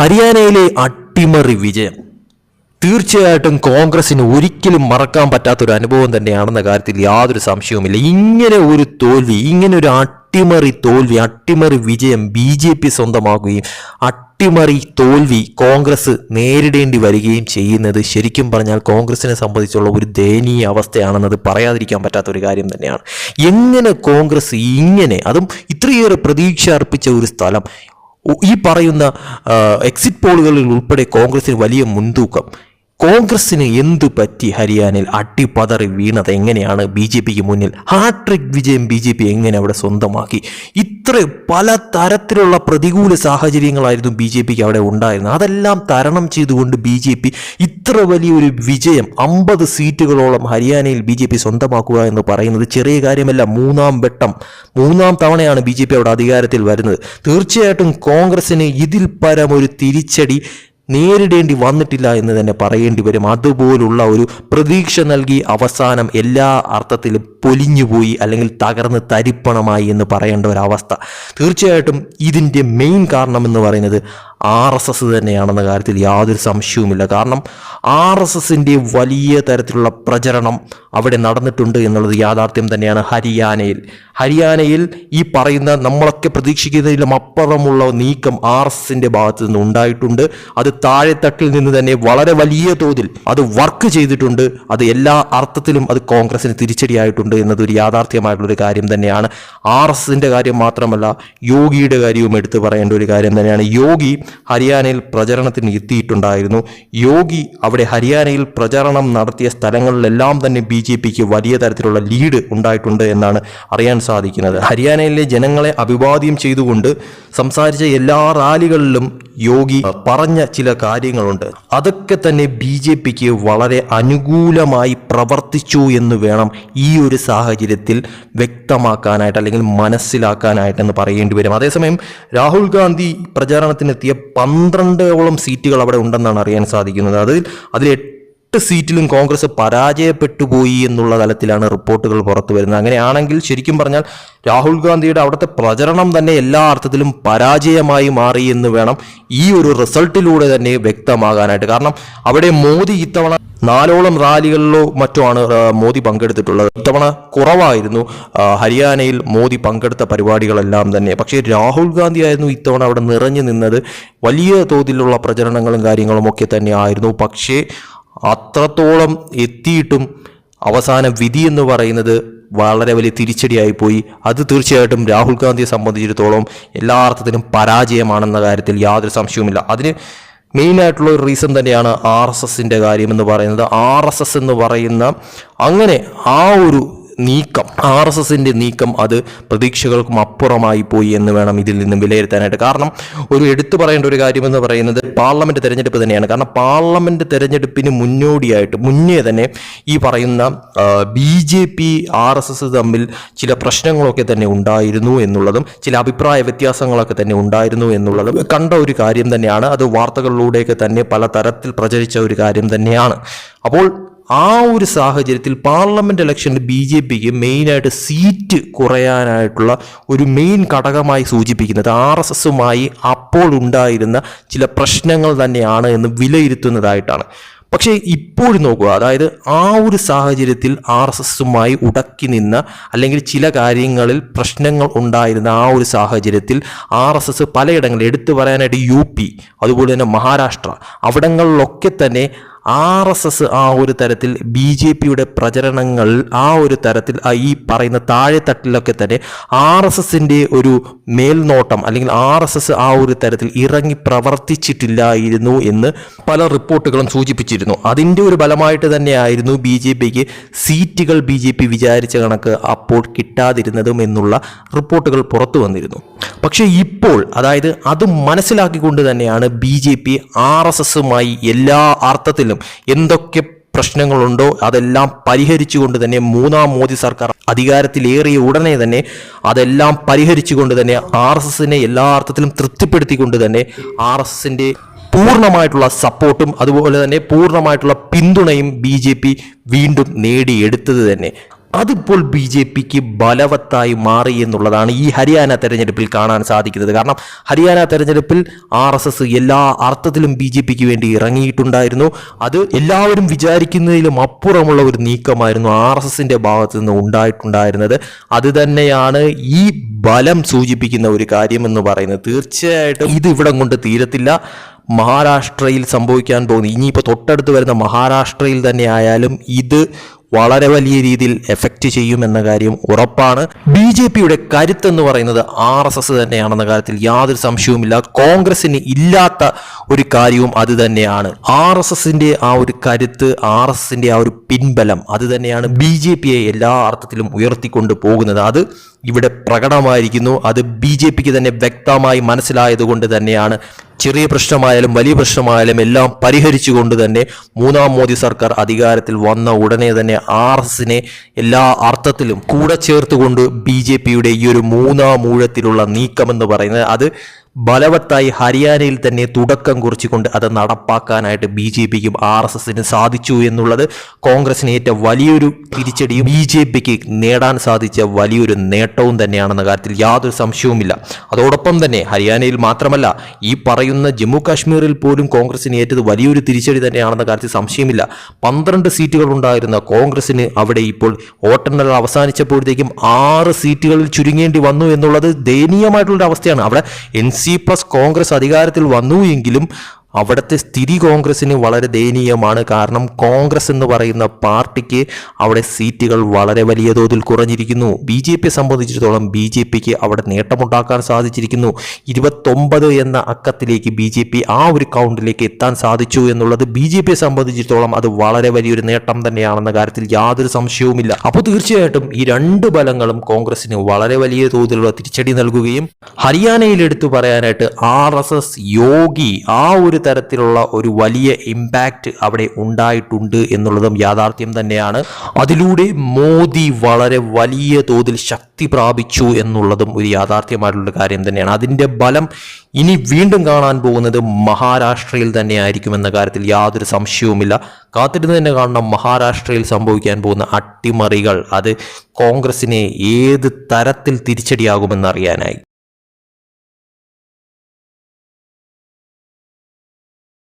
ഹരിയാനയിലെ അട്ടിമറി വിജയം. തീർച്ചയായിട്ടും കോൺഗ്രസിന് ഒരിക്കലും മറക്കാൻ പറ്റാത്തൊരു അനുഭവം തന്നെയാണെന്ന കാര്യത്തിൽ യാതൊരു സംശയവുമില്ല. ഇങ്ങനെ ഒരു തോൽവി ഇങ്ങനെ ഒരു അട്ടിമറി തോൽവി അട്ടിമറി വിജയം ബി ജെ പി സ്വന്തമാക്കുകയും അട്ടിമറി തോൽവി കോൺഗ്രസ് നേരിടേണ്ടി വരികയും ചെയ്യുന്നത് ശരിക്കും പറഞ്ഞാൽ കോൺഗ്രസിനെ സംബന്ധിച്ചുള്ള ഒരു ദയനീയ അവസ്ഥയാണെന്നത് പറയാതിരിക്കാൻ പറ്റാത്ത ഒരു കാര്യം തന്നെയാണ്. എങ്ങനെ കോൺഗ്രസ് ഇങ്ങനെ അതും ഇത്രയേറെ പ്രതീക്ഷ അർപ്പിച്ച ഒരു സ്ഥലം ഈ പറയുന്ന എക്സിറ്റ് പോളുകളിൽ ഉൾപ്പെടെ കോൺഗ്രസിന് വലിയ മുൻതൂക്കം. കോൺഗ്രസിന് എന്തു പറ്റി ഹരിയാനയിൽ? അട്ടിപ്പതറി വീണത് എങ്ങനെയാണ്? ബി ജെ പിക്ക് മുന്നിൽ. ഹാട്രിക് വിജയം ബി ജെ പി എങ്ങനെ അവിടെ സ്വന്തമാക്കി? ഇത്ര പല തരത്തിലുള്ള പ്രതികൂല സാഹചര്യങ്ങളായിരുന്നു ബി ജെ പിക്ക് അവിടെ ഉണ്ടായിരുന്നത്. അതെല്ലാം തരണം ചെയ്തുകൊണ്ട് ബി ജെ പി ഇത്ര വലിയൊരു വിജയം അമ്പത് സീറ്റുകളോളം ഹരിയാനയിൽ ബി ജെ പി സ്വന്തമാക്കുക എന്ന് പറയുന്നത് ചെറിയ കാര്യമല്ല മൂന്നാം വെട്ടം മൂന്നാം തവണയാണ് ബി ജെ പി അവിടെ അധികാരത്തിൽ വരുന്നത്. തീർച്ചയായിട്ടും കോൺഗ്രസിന് ഇതിൽ പരമൊരു തിരിച്ചടി നേരിടേണ്ടി വന്നിട്ടില്ല എന്ന് തന്നെ പറയേണ്ടി വരും. അതുപോലുള്ള ഒരു പ്രതീക്ഷ നൽകി അവസാനം എല്ലാ അർത്ഥത്തിലും പൊലിഞ്ഞുപോയി അല്ലെങ്കിൽ തകർന്ന് തരിപ്പണമായി എന്ന് പറയേണ്ട ഒരവസ്ഥ തീർച്ചയായിട്ടും ഇതിന്റെ മെയിൻ കാരണം എന്ന് പറയുന്നത് ആർ എസ് എസ് തന്നെയാണെന്ന കാര്യത്തിൽ യാതൊരു സംശയവുമില്ല. കാരണം ആർ എസ് എസിന്റെ വലിയ തരത്തിലുള്ള പ്രചരണം അവിടെ നടന്നിട്ടുണ്ട് എന്നുള്ളത് യാഥാർത്ഥ്യം തന്നെയാണ് ഹരിയാനയിൽ. ഹരിയാനയിൽ ഈ പറയുന്ന നമ്മളൊക്കെ പ്രതീക്ഷിക്കുന്നതിലും അപ്പുറമുള്ള നീക്കം ആർ എസ് എസിന്റെ ഭാഗത്തു നിന്ന് ഉണ്ടായിട്ടുണ്ട്. അത് താഴെത്തട്ടിൽ നിന്ന് തന്നെ വളരെ വലിയ തോതിൽ അത് വർക്ക് ചെയ്തിട്ടുണ്ട്. അത് എല്ലാ അർത്ഥത്തിലും അത് കോൺഗ്രസിന് തിരിച്ചടിയായിട്ടുണ്ട് എന്നതൊരു യാഥാർത്ഥ്യമായിട്ടുള്ളൊരു കാര്യം തന്നെയാണ്. ആർ എസ് എസിന്റെ കാര്യം മാത്രമല്ല യോഗിയുടെ കാര്യവും എടുത്തു പറയേണ്ട ഒരു കാര്യം തന്നെയാണ്. യോഗി ഹരിയാനയിൽ പ്രചരണത്തിന് എത്തിയിട്ടുണ്ടായിരുന്നു. യോഗി അവിടെ ഹരിയാനയിൽ പ്രചരണം നടത്തിയ സ്ഥലങ്ങളിലെല്ലാം തന്നെ ബി ജെ പിക്ക് വലിയ തരത്തിലുള്ള ലീഡ് ഉണ്ടായിട്ടുണ്ട് എന്നാണ് അറിയാൻ സാധിക്കുന്നത്. ഹരിയാനയിലെ ജനങ്ങളെ അഭിവാദ്യം ചെയ്തുകൊണ്ട് സംസാരിച്ച എല്ലാ റാലികളിലും യോഗി പറഞ്ഞ ചില കാര്യങ്ങളുണ്ട്. അതൊക്കെ തന്നെ ബി ജെ പിക്ക് വളരെ അനുകൂലമായി പ്രവർത്തിച്ചു എന്ന് വേണം ഈ ഒരു സാഹചര്യത്തിൽ വ്യക്തമാക്കാനായിട്ട് അല്ലെങ്കിൽ മനസ്സിലാക്കാനായിട്ടെന്ന് പറയേണ്ടി വരും. അതേസമയം രാഹുൽ ഗാന്ധി പ്രചാരണത്തിനെത്തിയ പന്ത്രണ്ടോളം സീറ്റുകൾ അവിടെ ഉണ്ടെന്നാണ് അറിയാൻ സാധിക്കുന്നത്. അതിൽ അതിൽ എട്ട് സീറ്റിലും കോൺഗ്രസ് പരാജയപ്പെട്ടു പോയി എന്നുള്ള തലത്തിലാണ് റിപ്പോർട്ടുകൾ പുറത്തു വരുന്നത്. അങ്ങനെയാണെങ്കിൽ ശരിക്കും പറഞ്ഞാൽ രാഹുൽ ഗാന്ധിയുടെ അവിടുത്തെ പ്രചരണം തന്നെ എല്ലാ അർത്ഥത്തിലും പരാജയമായി മാറി എന്ന് വേണം ഈ ഒരു റിസൾട്ടിലൂടെ തന്നെ വ്യക്തമാകാനായിട്ട്. കാരണം അവിടെ മോദി ഇത്തവണ നാലോളം റാലികളിലോ മറ്റോ ആണ് മോദി പങ്കെടുത്തിട്ടുള്ളത്. ഇത്തവണ കുറവായിരുന്നു ഹരിയാനയിൽ മോദി പങ്കെടുത്ത പരിപാടികളെല്ലാം തന്നെ. പക്ഷേ രാഹുൽ ഗാന്ധി ആയിരുന്നു ഇത്തവണ അവിടെ നിറഞ്ഞു നിന്നത്. വലിയ തോതിലുള്ള പ്രചരണങ്ങളും കാര്യങ്ങളും ഒക്കെ തന്നെ ആയിരുന്നു. പക്ഷേ അത്രത്തോളം എത്തിയിട്ടും അവസാന വിധി എന്ന് പറയുന്നത് വളരെ വലിയ തിരിച്ചടിയായി പോയി. അത് തീർച്ചയായിട്ടും രാഹുൽ ഗാന്ധിയെ സംബന്ധിച്ചിടത്തോളം എല്ലാ അർത്ഥത്തിലും പരാജയമാണെന്ന കാര്യത്തിൽ യാതൊരു സംശയവുമില്ല. അതിന് മെയിനായിട്ടുള്ള ഒരു റീസൺ തന്നെയാണ് ആർ എസ് എസിന്റെ കാര്യം എന്ന് പറയുന്നത്. ആർ എസ് എസ് എന്ന് പറയുന്ന അങ്ങനെ ആ ഒരു നീക്കം ആർ എസ് എസിന്റെ നീക്കം അത് പ്രതീക്ഷകൾക്കും അപ്പുറമായി പോയി എന്ന് വേണം ഇതിൽ നിന്നും വിലയിരുത്താനായിട്ട്. കാരണം ഒരു എടുത്തു പറയേണ്ട ഒരു കാര്യമെന്ന് പറയുന്നത് പാർലമെന്റ് തെരഞ്ഞെടുപ്പ് തന്നെയാണ്. കാരണം പാർലമെന്റ് തെരഞ്ഞെടുപ്പിന് മുന്നോടിയായിട്ട് മുന്നേ തന്നെ ഈ പറയുന്ന B J P R S S തമ്മിൽ ചില പ്രശ്നങ്ങളൊക്കെ തന്നെ ഉണ്ടായിരുന്നു എന്നുള്ളതും ചില അഭിപ്രായ വ്യത്യാസങ്ങളൊക്കെ തന്നെ ഉണ്ടായിരുന്നു എന്നുള്ളതും കണ്ട ഒരു കാര്യം തന്നെയാണ്. അത് വാർത്തകളിലൂടെയൊക്കെ തന്നെ പല തരത്തിൽ പ്രചരിച്ച ഒരു കാര്യം തന്നെയാണ്. അപ്പോൾ ആ ഒരു സാഹചര്യത്തിൽ പാർലമെന്റ് ഇലക്ഷനിൽ ബി ജെ പിക്ക് മെയിനായിട്ട് സീറ്റ് കുറയാനായിട്ടുള്ള ഒരു മെയിൻ ഘടകമായി സൂചിപ്പിക്കുന്നത് ആർ എസ് എസുമായി അപ്പോൾ ഉണ്ടായിരുന്ന ചില പ്രശ്നങ്ങൾ തന്നെയാണ് എന്ന് വിലയിരുത്തുന്നതായിട്ടാണ്. പക്ഷേ ഇപ്പോഴും നോക്കുക അതായത് ആ ഒരു സാഹചര്യത്തിൽ ആർ എസ് എസുമായി ഉടക്കി നിന്ന അല്ലെങ്കിൽ ചില കാര്യങ്ങളിൽ പ്രശ്നങ്ങൾ ഉണ്ടായിരുന്ന ആ ഒരു സാഹചര്യത്തിൽ ആർ എസ് എസ് പലയിടങ്ങളിൽ എടുത്തു പറയാനായിട്ട് യു പി അതുപോലെ തന്നെ മഹാരാഷ്ട്ര അവിടങ്ങളിലൊക്കെ തന്നെ ആർ എസ് എസ് ആ ഒരു തരത്തിൽ ബി ജെ പിയുടെ പ്രചരണങ്ങൾ ആ ഒരു തരത്തിൽ ഈ പറയുന്ന താഴെത്തട്ടിലൊക്കെ തന്നെ ആർ എസ് എസിന്റെ ഒരു മേൽനോട്ടം അല്ലെങ്കിൽ ആർ എസ് എസ് ആ ഒരു തരത്തിൽ ഇറങ്ങി പ്രവർത്തിച്ചിട്ടില്ലായിരുന്നു എന്ന് പല റിപ്പോർട്ടുകളും സൂചിപ്പിച്ചിരുന്നു. അതിന്റെ ഒരു ഫലമായിട്ട് തന്നെയായിരുന്നു ബി ജെ പിക്ക് സീറ്റുകൾ ബി ജെ പി വിചാരിച്ച കണക്ക് അപ്പോൾ കിട്ടാതിരുന്നതും എന്നുള്ള റിപ്പോർട്ടുകൾ പുറത്തു വന്നിരുന്നു. പക്ഷേ ഇപ്പോൾ അതായത് അത് മനസ്സിലാക്കിക്കൊണ്ട് തന്നെയാണ് B J P R S എസുമായി എല്ലാ അർത്ഥത്തിലും എന്തൊക്കെ പ്രശ്നങ്ങളുണ്ടോ അതെല്ലാം പരിഹരിച്ചുകൊണ്ട് തന്നെ മൂന്നാം മോദി സർക്കാർ അധികാരത്തിലേറിയ ഉടനെ തന്നെ അതെല്ലാം പരിഹരിച്ചുകൊണ്ട് തന്നെ ആർ എസ് എസിനെ എല്ലാ അർത്ഥത്തിലും തൃപ്തിപ്പെടുത്തിക്കൊണ്ട് തന്നെ ആർ എസ് എസിന്റെ പൂർണമായിട്ടുള്ള സപ്പോർട്ടും അതുപോലെ തന്നെ പൂർണമായിട്ടുള്ള പിന്തുണയും ബി വീണ്ടും നേടിയെടുത്തത് തന്നെ. അതിപ്പോൾ ബി ജെ പിക്ക് ബലവത്തായി മാറി എന്നുള്ളതാണ് ഈ ഹരിയാന തെരഞ്ഞെടുപ്പിൽ കാണാൻ സാധിക്കുന്നത്. കാരണം ഹരിയാന തെരഞ്ഞെടുപ്പിൽ ആർ എസ് എസ് എല്ലാ അർത്ഥത്തിലും ബി ജെ പിക്ക് വേണ്ടി ഇറങ്ങിയിട്ടുണ്ടായിരുന്നു. അത് എല്ലാവരും വിചാരിക്കുന്നതിലും അപ്പുറമുള്ള ഒരു നീക്കമായിരുന്നു ആർ എസ് എസിന്റെ ഭാഗത്തു നിന്ന് ഉണ്ടായിട്ടുണ്ടായിരുന്നത്. അത് തന്നെയാണ് ഈ ബലം സൂചിപ്പിക്കുന്ന ഒരു കാര്യം എന്ന് പറയുന്നത്. തീർച്ചയായിട്ടും ഇത് ഇവിടം കൊണ്ട് തീരത്തില്ല. മഹാരാഷ്ട്രയിൽ സംഭവിക്കാൻ പോകുന്നു. ഇനിയിപ്പോൾ തൊട്ടടുത്ത് വരുന്ന മഹാരാഷ്ട്രയിൽ തന്നെ ആയാലും ഇത് വളരെ വലിയ രീതിയിൽ എഫക്റ്റ് ചെയ്യുമെന്ന കാര്യം ഉറപ്പാണ്. ബി ജെ പിയുടെ കരുത്തെന്ന് പറയുന്നത് ആർ എസ് എസ് തന്നെയാണെന്ന കാര്യത്തിൽ യാതൊരു സംശയവുമില്ല. കോൺഗ്രസിന് ഇല്ലാത്ത ഒരു കാര്യവും അത് തന്നെയാണ്. ആർ എസ് എസിന്റെ ആ ഒരു കരുത്ത് ആർ എസ് എസിന്റെ ആ ഒരു പിൻബലം അത് തന്നെയാണ് ബി ജെ പിയെ എല്ലാ അർത്ഥത്തിലും ഉയർത്തിക്കൊണ്ട് പോകുന്നത്. അത് ഇവിടെ പ്രകടമായിരിക്കുന്നു. അത് ബി ജെ പിക്ക് തന്നെ വ്യക്തമായി മനസ്സിലായതുകൊണ്ട് തന്നെയാണ് ചെറിയ പ്രശ്നമായാലും വലിയ പ്രശ്നമായാലും എല്ലാം പരിഹരിച്ചുകൊണ്ട് തന്നെ മൂന്നാം മോദി സർക്കാർ അധികാരത്തിൽ വന്ന ഉടനെ തന്നെ ആർ എസിനെ എല്ലാ അർത്ഥത്തിലും കൂടെ ചേർത്തുകൊണ്ട് ബി ജെ പിയുടെ ഈ ഒരു മൂന്നാം ഊഴത്തിലുള്ള നീക്കമെന്ന് പറയുന്നത് അത് ബലവത്തായി ഹരിയാനയിൽ തന്നെ തുടക്കം കുറിച്ചുകൊണ്ട് അത് നടപ്പാക്കാനായിട്ട് ബി ജെ പിക്കും ആർ എസ് എസിനും സാധിച്ചു എന്നുള്ളത് കോൺഗ്രസിന് ഏറ്റ വലിയൊരു തിരിച്ചടിയും ബി ജെ പിക്ക് നേടാൻ സാധിച്ച വലിയൊരു നേട്ടവും തന്നെയാണെന്ന കാര്യത്തിൽ യാതൊരു സംശയവുമില്ല. അതോടൊപ്പം തന്നെ ഹരിയാനയിൽ മാത്രമല്ല ഈ പറയുന്ന ജമ്മു കാശ്മീരിൽ പോലും കോൺഗ്രസിന് ഏറ്റത് വലിയൊരു തിരിച്ചടി തന്നെയാണെന്ന കാര്യത്തിൽ സംശയമില്ല. പന്ത്രണ്ട് സീറ്റുകൾ ഉണ്ടായിരുന്ന കോൺഗ്രസിന് അവിടെ ഇപ്പോൾ വോട്ടെണ്ണൽ അവസാനിച്ചപ്പോഴത്തേക്കും ആറ് സീറ്റുകളിൽ ചുരുങ്ങേണ്ടി വന്നു എന്നുള്ളത് ദയനീയമായിട്ടുള്ള അവസ്ഥയാണ് അവിടെ എൻ സി പ്ലസ് കോൺഗ്രസ് അധികാരത്തിൽ വന്നു എങ്കിലും അവിടുത്തെ സ്ഥിതി കോൺഗ്രസിന് വളരെ ദയനീയമാണ്. കാരണം കോൺഗ്രസ് എന്ന് പറയുന്ന പാർട്ടിക്ക് അവിടെ സീറ്റുകൾ വളരെ വലിയ തോതിൽ കുറഞ്ഞിരിക്കുന്നു. ബി ജെ പിയെ സംബന്ധിച്ചിടത്തോളം ബി ജെ പിക്ക് അവിടെ നേട്ടമുണ്ടാക്കാൻ സാധിച്ചിരിക്കുന്നു. ഇരുപത്തൊമ്പത് എന്ന അക്കത്തിലേക്ക് ബി ജെ പി ആ ഒരു കൗണ്ടിലേക്ക് എത്താൻ സാധിച്ചു എന്നുള്ളത് ബി ജെ പിയെ സംബന്ധിച്ചിടത്തോളം അത് വളരെ വലിയൊരു നേട്ടം തന്നെയാണെന്ന കാര്യത്തിൽ യാതൊരു സംശയവുമില്ല. അപ്പോൾ തീർച്ചയായിട്ടും ഈ രണ്ട് ബലങ്ങളും കോൺഗ്രസിന് വളരെ വലിയ തോതിലുള്ള തിരിച്ചടി നൽകുകയും ഹരിയാനയിൽ എടുത്തു പറയാനായിട്ട് ആർ യോഗി ആ ഒരു തരത്തിലുള്ള ഒരു വലിയ ഇമ്പാക്റ്റ് അവിടെ ഉണ്ടായിട്ടുണ്ട് എന്നുള്ളതും യാഥാർത്ഥ്യം തന്നെയാണ്. അതിലൂടെ മോദി വളരെ വലിയ തോതിൽ ശക്തി പ്രാപിച്ചു എന്നുള്ളതും ഒരു യാഥാർത്ഥ്യമായിട്ടുള്ള കാര്യം തന്നെയാണ്. അതിന്റെ ബലം ഇനി വീണ്ടും കാണാൻ പോകുന്നത് മഹാരാഷ്ട്രയിൽ തന്നെ ആയിരിക്കുമെന്ന കാര്യത്തിൽ യാതൊരു സംശയവുമില്ല. കാത്തിരുന്ന് തന്നെ കാണണം മഹാരാഷ്ട്രയിൽ സംഭവിക്കാൻ പോകുന്ന അട്ടിമറികൾ. അത് കോൺഗ്രസിനെ ഏത് തരത്തിൽ തിരിച്ചടിയാകുമെന്ന് അറിയാനായി.